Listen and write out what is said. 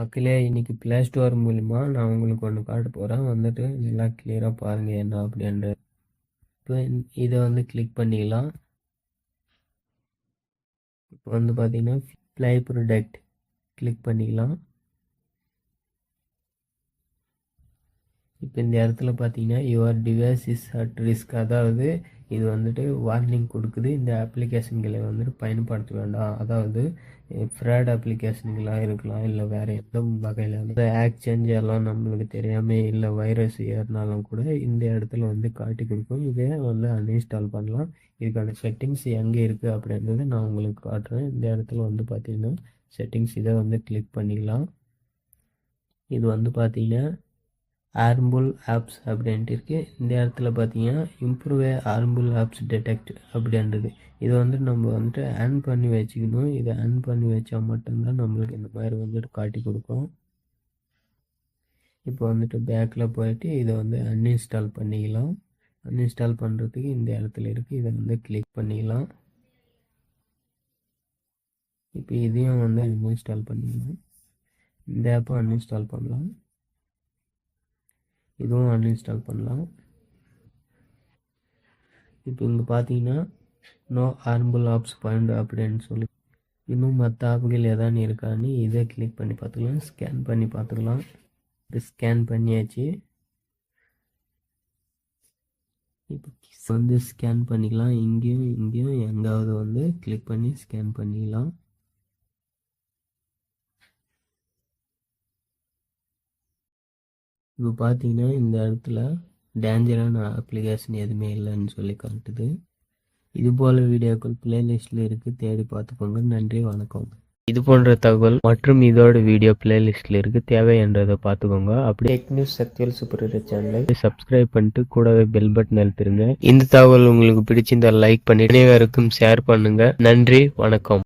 மக்களே இன்னைக்கு play store மூலிமா நான் உங்களுக்கு ஒன்று காட்ட போகிறேன் வந்துட்டு நல்லா கிளியராக பாருங்கள் என்ன அப்படின்றது. இப்போ இதை வந்து கிளிக் பண்ணிக்கலாம் இப்போ வந்து பார்த்தீங்கன்னா ப்ளே ப்ரொடக்ட் கிளிக் பண்ணிக்கலாம் இப்போ இந்த இடத்துல பார்த்தீங்கன்னா your device is at risk அதாவது இது வந்துட்டு வார்னிங் கொடுக்குது. இந்த அப்ளிகேஷன்களை வந்துட்டு பயன்படுத்த வேண்டாம். அதாவது ஃப்ராட் அப்ளிகேஷன்களாக இருக்கலாம் இல்லை வேறு எந்த வகையில் அந்த ஆக்சேஞ்ச் எல்லாம் நம்மளுக்கு தெரியாமல் இல்லை வைரஸ் ஏறினாலும் கூட இந்த இடத்துல வந்து காட்டி கொடுக்கும். இதே வந்து அன்இன்ஸ்டால் பண்ணலாம். இதுக்கான செட்டிங்ஸ் எங்கே இருக்குது அப்படின்றத நான் உங்களுக்கு காட்டுறேன். இந்த இடத்துல வந்து பார்த்திங்கன்னா செட்டிங்ஸ் இதை வந்து கிளிக் பண்ணிக்கலாம். இது வந்து பார்த்திங்கன்னா ஆர்ம்புல் ஆப்ஸ் அப்படின்ட்டு இருக்குது இந்த இடத்துல பார்த்தீங்கன்னா இம்ப்ரூவ் ஆர்ம்புல் ஆப்ஸ் டிடெக்ட் அப்படின்றது. இதை வந்துட்டு நம்ம வந்துட்டு ஆன் பண்ணி வச்சுக்கணும். இதை ஆன் பண்ணி வச்சா மட்டும்தான் நம்மளுக்கு இந்த மாதிரி வந்துட்டு காட்டி கொடுக்கும். இப்போ வந்துட்டு பேக்கில் போயிட்டு இதை வந்து அன்இன்ஸ்டால் பண்ணிக்கலாம். அன்இன்ஸ்டால் பண்ணுறதுக்கு இந்த இடத்துல இருக்குது இதை வந்து கிளிக் பண்ணிக்கலாம். இப்போ இதையும் வந்து அன்இன்ஸ்டால் பண்ணிக்கலாம் இந்த ஆப்பை அன்இன்ஸ்டால் பண்ணலாம். இதுவும் அன்இன்ஸ்டால் பண்ணலாம். இப்போ இங்கே பார்த்தீங்கன்னா நோ ஆர்ம்புல் ஆப்ஸ் பாயிண்ட் அப்படின்னு சொல்லி இன்னும் மற்ற ஆப்புகள் எதானு இருக்கான்னு இதை கிளிக் பண்ணி பார்த்துக்கலாம். ஸ்கேன் பண்ணி பார்த்துக்கலாம். இது ஸ்கேன் பண்ணியாச்சு. இப்போ வந்து ஸ்கேன் பண்ணிக்கலாம். இங்கேயும் இங்கேயும் எங்காவது வந்து கிளிக் பண்ணி ஸ்கேன் பண்ணிக்கலாம். இப்போ பார்த்தீங்கன்னா இந்த இடத்துல டேஞ்சரான அப்ளிகேஷன் எதுவுமே இல்லைன்னு சொல்லி காட்டுது. இது போல் வீடியோக்கள் பிளேலிஸ்டில் இருக்குது தேடி பார்த்துக்கோங்க. நன்றி வணக்கம். இது போன்ற தகவல் மற்றும் இதோட வீடியோ பிளேலிஸ்டில் இருக்குது தேவை என்றதை பார்த்துக்கோங்க. அப்படியே டெக் நியூஸ் சக்தியல் சூப்பர் சேனலை சப்ஸ்கிரைப் பண்ணிட்டு கூடவே பெல் பட்டன் அழுத்திருங்க. இந்த தகவல் உங்களுக்கு பிடிச்சிருந்தால் லைக் பண்ணி அனைவருக்கும் ஷேர் பண்ணுங்க. நன்றி வணக்கம்.